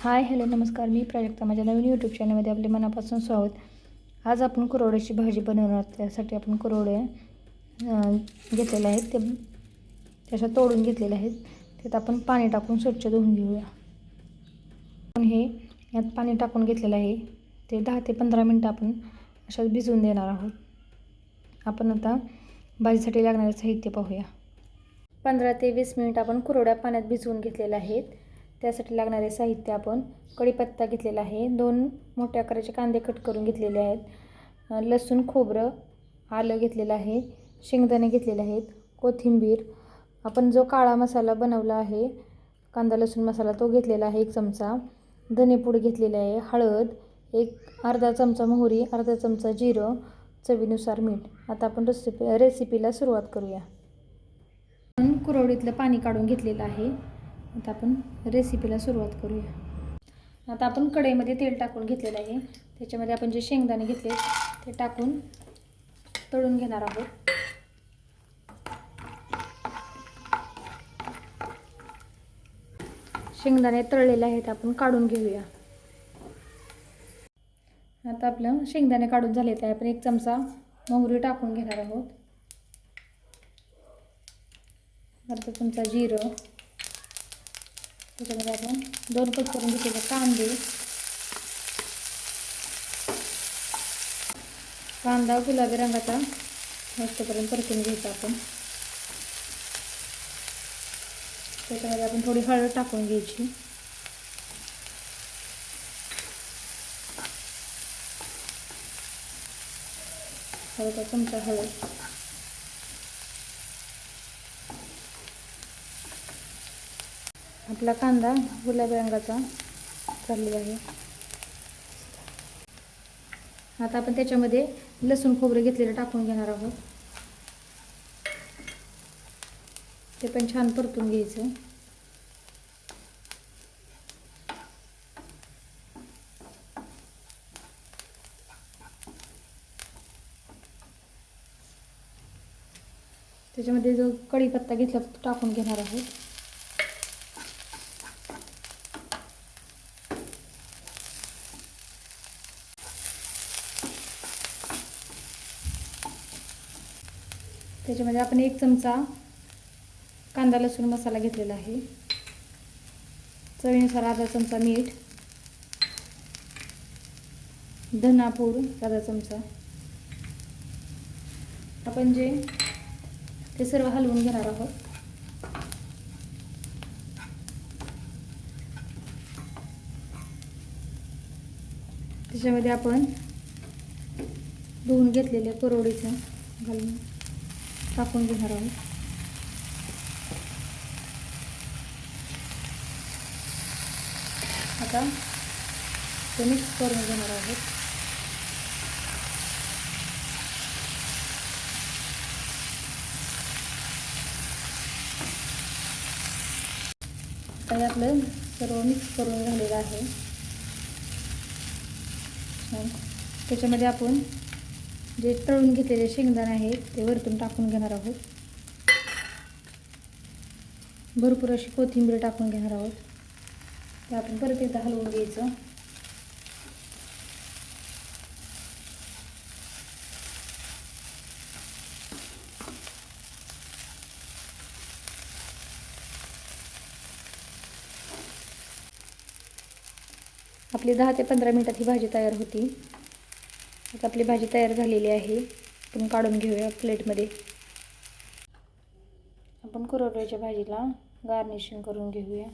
Hi hello नमस्कार. मी प्राजक्ता. माझ्या नवीन YouTube चॅनलमध्ये आपले मनापासून स्वागत. आज आपण कुरवड्याची भाजी बनवणार त्यासाठी आपण कुरवडे घेतलेले आहेत. ते त्याच्या तोडून घेतलेले आहेत. त्यात आपण पाणी टाकून स्वच्छ धुवून घेऊया. आपण हे यात पाणी टाकून घेतलेलं आहे. ते दहा ते पंधरा मिनटं आपण अशाच भिजवून देणार आहोत. आपण आता भाजीसाठी लागणारे साहित्य पाहूया. पंधरा ते वीस मिनिट आपण कुरवड्या पाण्यात भिजवून घेतलेल्या आहेत. त्यासाठी लागणारे साहित्य आपण कढीपत्ता घेतलेला आहे. दोन मोठ्या आकाराचे कांदे कट करून घेतलेले आहेत. लसूण खोबरं आलं घेतलेलं आहे. शेंगदाणे घेतलेले आहेत. कोथिंबीर. आपण जो काळा मसाला बनवला आहे कांदा लसूण मसाला तो घेतलेला आहे एक चमचा. धनेपूड घेतलेला आहे हळद एक अर्धा चमचा मोहरी अर्धा चमचा जिरं चवीनुसार मीठ. आता आपण रेसिपी रेसिपीला सुरुवात करूया. आपण कुरवडीतलं पाणी काढून घेतलेलं आहे. आता आपण रेसिपीला सुरुवात करूया. आता आपण कढईमध्ये तेल टाकून घेतलेलं आहे. त्याच्यामध्ये आपण जे शेंगदाणे घेतले ते टाकून तळून घेणार आहोत. शेंगदाणे तळलेले आहेत आपण काढून घेऊया. आता आपलं शेंगदाणे काढून झाले आहे आपण एक चमचा मोहरी टाकून घेणार आहोत. अर्धा चमचा जिरं. त्याच्यामध्ये आपण दोन कट करून घेतलेले कांदे. कांदा गुलाबी रंगाचा मस्तपर्यंत परतून घ्यायचा आपण. त्याच्यामध्ये आपण थोडी हळद टाकून घ्यायची. हळद चमचा हळद. आपला कांदा गुलाबी रंगाचा चाललेला आहे. आता आपण त्याच्यामध्ये लसूण खोबरं घेतलेलं टाकून घेणार आहोत. ते पण छान परतून घ्यायचं. त्याच्यामध्ये जो कढीपत्ता घेतला तो टाकून घेणार आहोत. त्याच्यामध्ये आपण एक चमचा कांदा लसूण मसाला घेतलेला आहे. चवीनुसार अर्धा चमचा मीठ धनापूर अर्धा चमचा. आपण जे ते सर्व हलवून घेणार आहोत. त्याच्यामध्ये आपण धुवून घेतलेल्या करोडीचं घालून टाकून घेणार आहोत. आता ते मिक्स करून घेणार आहोत. आता आपलं सर्व मिक्स करून झालेलं आहे. त्याच्यामध्ये आपण जे तळून घेतलेले शेंगदाणे आहेत ते वरतून टाकून घेणार आहोत. भरपूर अशी कोथिंबीर टाकून घेणार आहोत. ते आपण परत एकदा हलवून घ्यायचं. आपली दहा ते पंधरा मिनटात ही भाजी तयार होती. आता आपली भाजी तयार झालेली आहे. आपण काढून घेऊया प्लेटमध्ये. आपण कुरवड्याच्या भाजीला गार्निशिंग करून घेऊया.